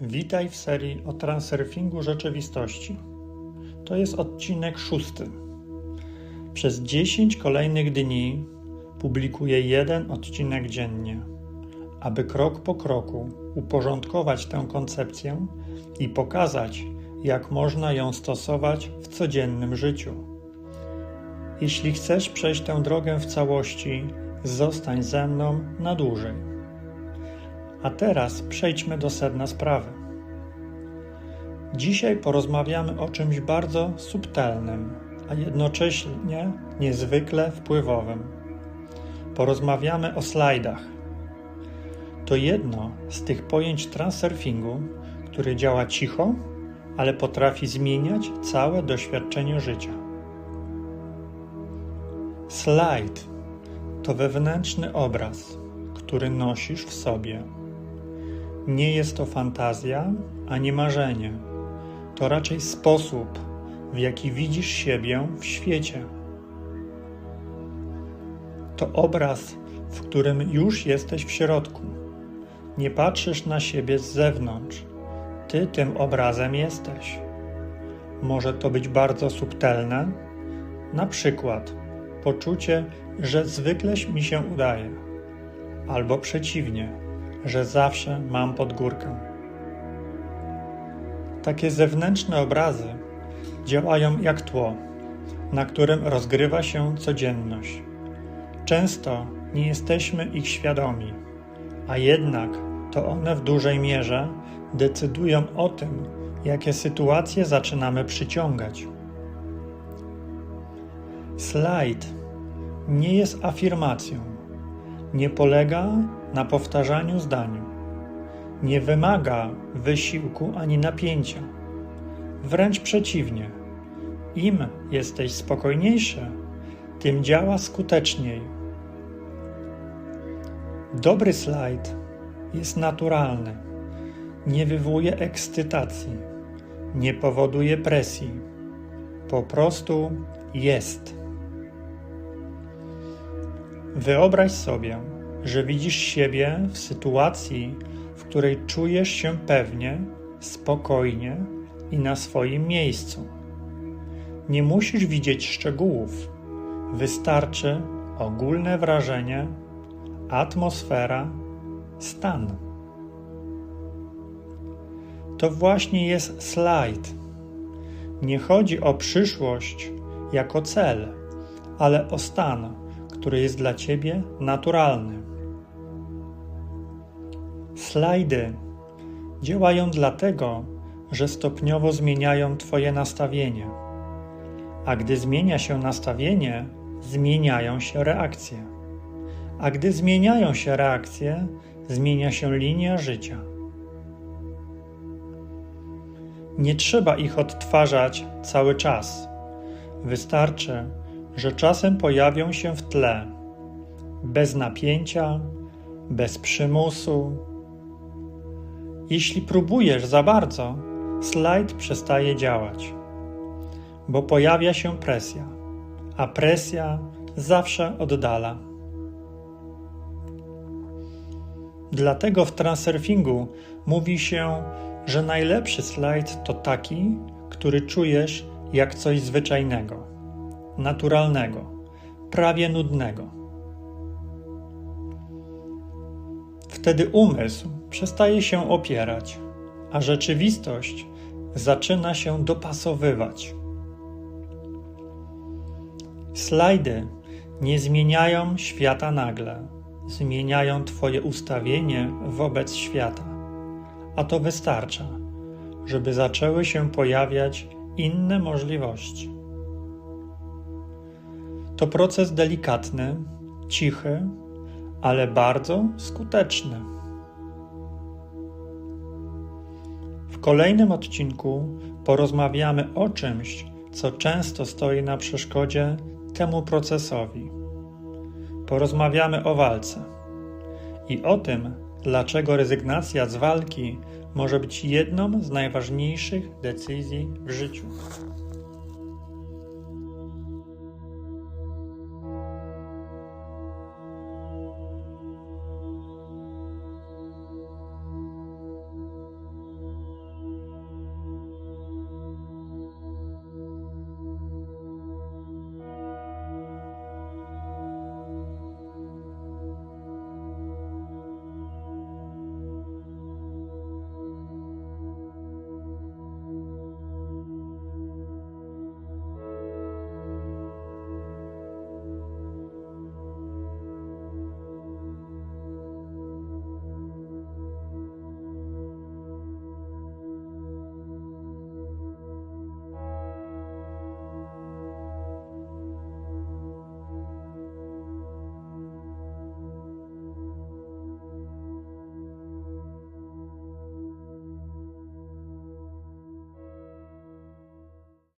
Witaj w serii o transurfingu rzeczywistości. To jest odcinek szósty. Przez 10 kolejnych dni publikuję jeden odcinek dziennie, aby krok po kroku uporządkować tę koncepcję i pokazać, jak można ją stosować w codziennym życiu. Jeśli chcesz przejść tę drogę w całości, zostań ze mną na dłużej. A teraz przejdźmy do sedna sprawy. Dzisiaj porozmawiamy o czymś bardzo subtelnym, a jednocześnie niezwykle wpływowym. Porozmawiamy o slajdach. To jedno z tych pojęć transurfingu, które działa cicho, ale potrafi zmieniać całe doświadczenie życia. Slajd to wewnętrzny obraz, który nosisz w sobie. Nie jest to fantazja ani marzenie. To raczej sposób, w jaki widzisz siebie w świecie. To obraz, w którym już jesteś w środku. Nie patrzysz na siebie z zewnątrz. Ty tym obrazem jesteś. Może to być bardzo subtelne, na przykład poczucie, że zwykle mi się udaje, albo przeciwnie, że zawsze mam pod górkę. Takie zewnętrzne obrazy działają jak tło, na którym rozgrywa się codzienność. Często nie jesteśmy ich świadomi, a jednak to one w dużej mierze decydują o tym, jakie sytuacje zaczynamy przyciągać. Slajd nie jest afirmacją, nie polega na powtarzaniu zdań, nie wymaga wysiłku ani napięcia. Wręcz przeciwnie, im jesteś spokojniejszy, tym działa skuteczniej. Dobry slajd jest naturalny, nie wywołuje ekscytacji, nie powoduje presji, po prostu jest. Wyobraź sobie, że widzisz siebie w sytuacji, w której czujesz się pewnie, spokojnie i na swoim miejscu. Nie musisz widzieć szczegółów, wystarczy ogólne wrażenie, atmosfera, stan. To właśnie jest slajd. Nie chodzi o przyszłość jako cel, ale o stan który jest dla Ciebie naturalny. Slajdy działają dlatego, że stopniowo zmieniają Twoje nastawienie. A gdy zmienia się nastawienie, zmieniają się reakcje. A gdy zmieniają się reakcje, zmienia się linia życia. Nie trzeba ich odtwarzać cały czas. Wystarczy, że czasem pojawią się w tle, bez napięcia, bez przymusu. Jeśli próbujesz za bardzo, slajd przestaje działać, bo pojawia się presja, a presja zawsze oddala. Dlatego w transurfingu mówi się, że najlepszy slajd to taki, który czujesz jak coś zwyczajnego naturalnego, prawie nudnego. Wtedy umysł przestaje się opierać, a rzeczywistość zaczyna się dopasowywać. Slajdy nie zmieniają świata nagle, zmieniają Twoje ustawienie wobec świata, a to wystarcza, żeby zaczęły się pojawiać inne możliwości. To proces delikatny, cichy, ale bardzo skuteczny. W kolejnym odcinku porozmawiamy o czymś, co często stoi na przeszkodzie temu procesowi. Porozmawiamy o walce i o tym, dlaczego rezygnacja z walki może być jedną z najważniejszych decyzji w życiu.